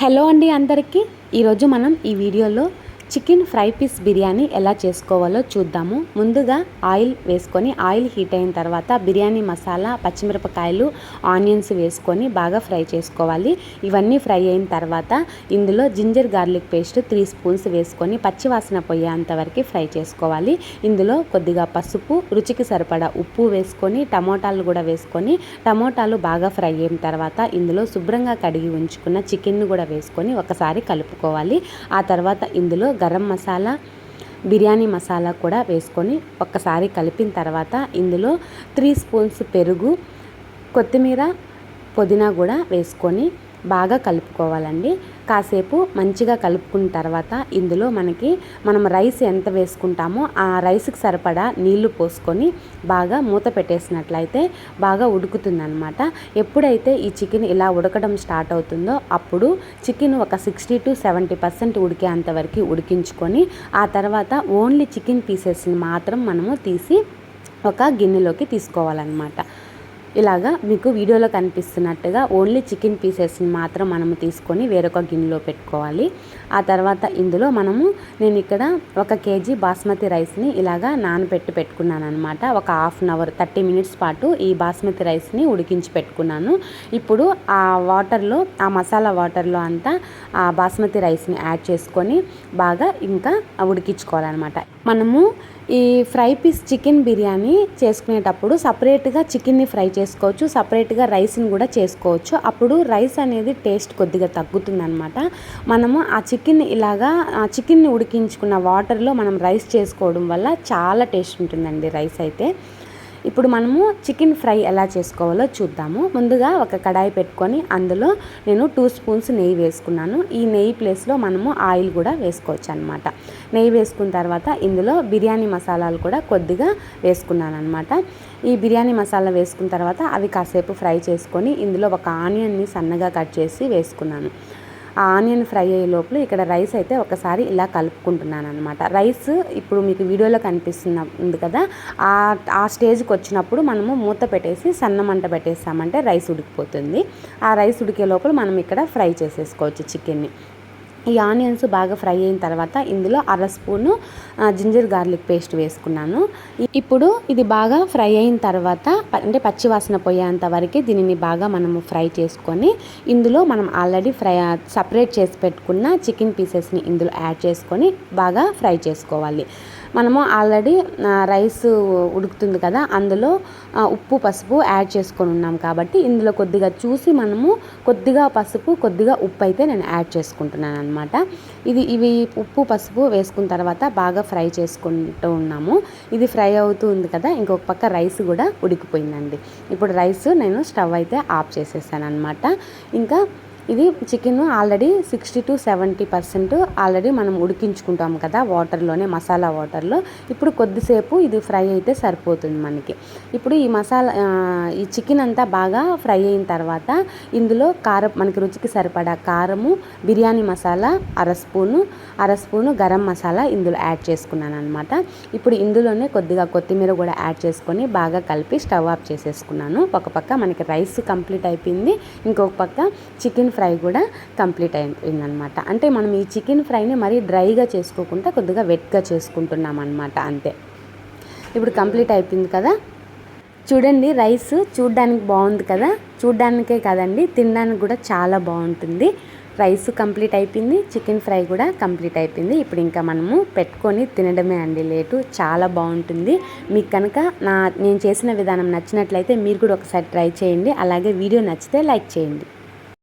Hello అండి అందరికీ. ఈరోజు మనం ఈ వీడియోలో చికెన్ ఫ్రై పీస్ బిర్యానీ ఎలా చేసుకోవాలో చూద్దాము. ముందుగా ఆయిల్ వేసుకొని ఆయిల్ హీట్ అయిన తర్వాత బిర్యానీ మసాలా పచ్చిమిరపకాయలు ఆనియన్స్ వేసుకొని బాగా ఫ్రై చేసుకోవాలి. ఇవన్నీ ఫ్రై అయిన తర్వాత ఇందులో ginger garlic paste three spoons వేసుకొని పచ్చివాసన పోయేంత వరకు ఫ్రై చేసుకోవాలి. ఇందులో కొద్దిగా పసుపు రుచికి సరిపడా ఉప్పు వేసుకొని టమోటాలు కూడా వేసుకొని టమోటాలు బాగా ఫ్రై అయిన తర్వాత ఇందులో శుభ్రంగా కడిగి ఉంచుకున్న చికెన్ను కూడా వేసుకొని ఒకసారి కలుపుకోవాలి. ఆ తర్వాత ఇందులో గరం మసాలా బిర్యానీ మసాలా కూడా వేసుకొని ఒక్కసారి కలిపిన తర్వాత ఇందులో త్రీ స్పూన్స్ పెరుగు కొత్తిమీర పుదీనా కూడా వేసుకొని బాగా కలుపుకోవాలండి. కాసేపు మంచిగా కలుపుకున్న తర్వాత ఇందులో మనకి మనం రైస్ ఎంత వేసుకుంటామో ఆ రైస్కి సరిపడా నీళ్ళు పోసుకొని బాగా మూత పెట్టేసినట్లయితే బాగా ఉడుకుతుందనమాట ఎప్పుడైతే ఈ చికెన్ ఇలా ఉడకడం స్టార్ట్ అవుతుందో అప్పుడు చికెన్ ఒక సిక్స్టీ టు సెవెంటీ పర్సెంట్ ఉడికేంత వరకు ఉడికించుకొని ఆ తర్వాత ఓన్లీ చికెన్ పీసెస్ని మాత్రం మనము తీసి ఒక గిన్నెలోకి తీసుకోవాలన్నమాట. ఇలాగా మీకు వీడియోలో కనిపిస్తున్నట్టుగా ఓన్లీ చికెన్ పీసెస్ని మాత్రం మనము తీసుకొని వేరొక గిన్నెలో పెట్టుకోవాలి. ఆ తర్వాత ఇందులో మనము నేను ఇక్కడ ఒక కేజీ బాస్మతి రైస్ని ఇలాగా నానబెట్టి పెట్టుకున్నాను అనమాట ఒక half an hour thirty minutes పాటు ఈ బాస్మతి రైస్ని ఉడికించి పెట్టుకున్నాను. ఇప్పుడు ఆ వాటర్లో ఆ మసాలా వాటర్లో అంతా ఆ బాస్మతి రైస్ని యాడ్ చేసుకొని బాగా ఇంకా ఉడికించుకోవాలన్నమాట. మనము ఈ ఫ్రై పీస్ చికెన్ బిర్యానీ చేసుకునేటప్పుడు సపరేట్గా చికెన్ని ఫ్రై చేసుకోవచ్చు సపరేట్గా రైస్ని కూడా చేసుకోవచ్చు. అప్పుడు రైస్ అనేది టేస్ట్ కొద్దిగా తగ్గుతుందనమాట మనము ఆ చికెన్ ఇలాగా ఆ చికెన్ని ఉడికించుకున్న వాటర్లో మనం రైస్ చేసుకోవడం వల్ల చాలా టేస్ట్ ఉంటుందండి రైస్ అయితే. ఇప్పుడు మనము చికెన్ ఫ్రై ఎలా చేసుకోవాలో చూద్దాము. ముందుగా ఒక కడాయి పెట్టుకొని అందులో నేను టూ స్పూన్స్ నెయ్యి వేసుకున్నాను. ఈ నెయ్యి ప్లేస్లో మనము ఆయిల్ కూడా వేసుకోవచ్చు అనమాట నెయ్యి వేసుకున్న తర్వాత ఇందులో బిర్యానీ మసాలాలు కూడా కొద్దిగా వేసుకున్నాను అనమాట ఈ బిర్యానీ మసాలా వేసుకున్న తర్వాత అవి కాసేపు ఫ్రై చేసుకొని ఇందులో ఒక ఆనియన్ని సన్నగా కట్ చేసి వేసుకున్నాను. ఆ ఆనియన్ ఫ్రై అయ్యే లోపల ఇక్కడ రైస్ అయితే ఒకసారి ఇలా కలుపుకుంటున్నాను అనమాట రైస్ ఇప్పుడు మీకు వీడియోలో కనిపిస్తున్న ఉంది కదా ఆ ఆ స్టేజ్కి వచ్చినప్పుడు మనము మూత పెట్టేసి సన్న మంట పెట్టేసామంటే రైస్ ఉడికిపోతుంది. ఆ రైస్ ఉడికే లోపల మనం ఇక్కడ ఫ్రై చేసేసుకోవచ్చు చికెన్ని. ఈ ఆనియన్స్ బాగా ఫ్రై అయిన తర్వాత ఇందులో అర స్పూను జింజర్ గార్లిక్ పేస్ట్ వేసుకున్నాను. ఇప్పుడు ఇది బాగా ఫ్రై అయిన తర్వాత అంటే పచ్చివాసన పోయేంత వరకే దీనిని బాగా మనము ఫ్రై చేసుకొని ఇందులో మనం ఆల్రెడీ ఫ్రై సపరేట్ చేసి పెట్టుకున్న చికెన్ పీసెస్ని ఇందులో యాడ్ చేసుకొని బాగా ఫ్రై చేసుకోవాలి. మనము ఆల్రెడీ రైస్ ఉడుకుతుంది కదా అందులో ఉప్పు పసుపు యాడ్ చేసుకొని ఉన్నాం కాబట్టి ఇందులో కొద్దిగా చూసి మనము కొద్దిగా పసుపు కొద్దిగా ఉప్పు అయితే నేను యాడ్ చేసుకుంటున్నాను అనమాట ఇది ఇవి ఉప్పు పసుపు వేసుకున్న తర్వాత బాగా ఫ్రై చేసుకుంటూ ఉన్నాము. ఇది ఫ్రై అవుతూ ఉంది కదా ఇంకొక పక్క రైస్ కూడా ఉడికిపోయిందండి. ఇప్పుడు రైస్ నేను స్టవ్ అయితే ఆఫ్ చేసేసాను అనమాట ఇంకా ఇది chicken already sixty to seventy percent already మనం ఉడికించుకుంటాం కదా వాటర్లోనే మసాలా వాటర్లో. ఇప్పుడు కొద్దిసేపు ఇది ఫ్రై అయితే సరిపోతుంది మనకి. ఇప్పుడు ఈ మసాలా ఈ చికెన్ అంతా బాగా ఫ్రై అయిన తర్వాత ఇందులో కారం మనకి రుచికి సరిపడా కారము బిర్యానీ మసాలా అర స్పూను అర స్పూను గరం మసాలా ఇందులో యాడ్ చేసుకున్నాను అనమాట ఇప్పుడు ఇందులోనే కొద్దిగా కొత్తిమీర కూడా యాడ్ చేసుకొని బాగా కలిపి స్టవ్ ఆఫ్ చేసేసుకున్నాను. ఒక పక్క మనకి రైస్ కంప్లీట్ అయిపోయింది. ఇంకొక పక్క చికెన్ ఫ్రై కూడా కంప్లీట్ అయిపోయిందనమాట అంటే మనం ఈ చికెన్ ఫ్రైని మరీ డ్రైగా చేసుకోకుండా కొద్దిగా వెట్గా చేసుకుంటున్నాం అనమాట అంతే. ఇప్పుడు కంప్లీట్ అయిపోయింది కదా? చూడండి రైస్ చూడ్డానికి బాగుంది కదా? చూడ్డానికే కదండి తినడానికి కూడా చాలా బాగుంటుంది. రైస్ కంప్లీట్ అయిపోయింది చికెన్ ఫ్రై కూడా కంప్లీట్ అయిపోయింది. ఇప్పుడు ఇంకా మనము పెట్టుకొని తినడమే అండి లేటు చాలా బాగుంటుంది. మీకు కనుక నా నేను చేసిన విధానం నచ్చినట్లయితే మీరు కూడా ఒకసారి ట్రై చేయండి. అలాగే వీడియో నచ్చితే లైక్ చేయండి.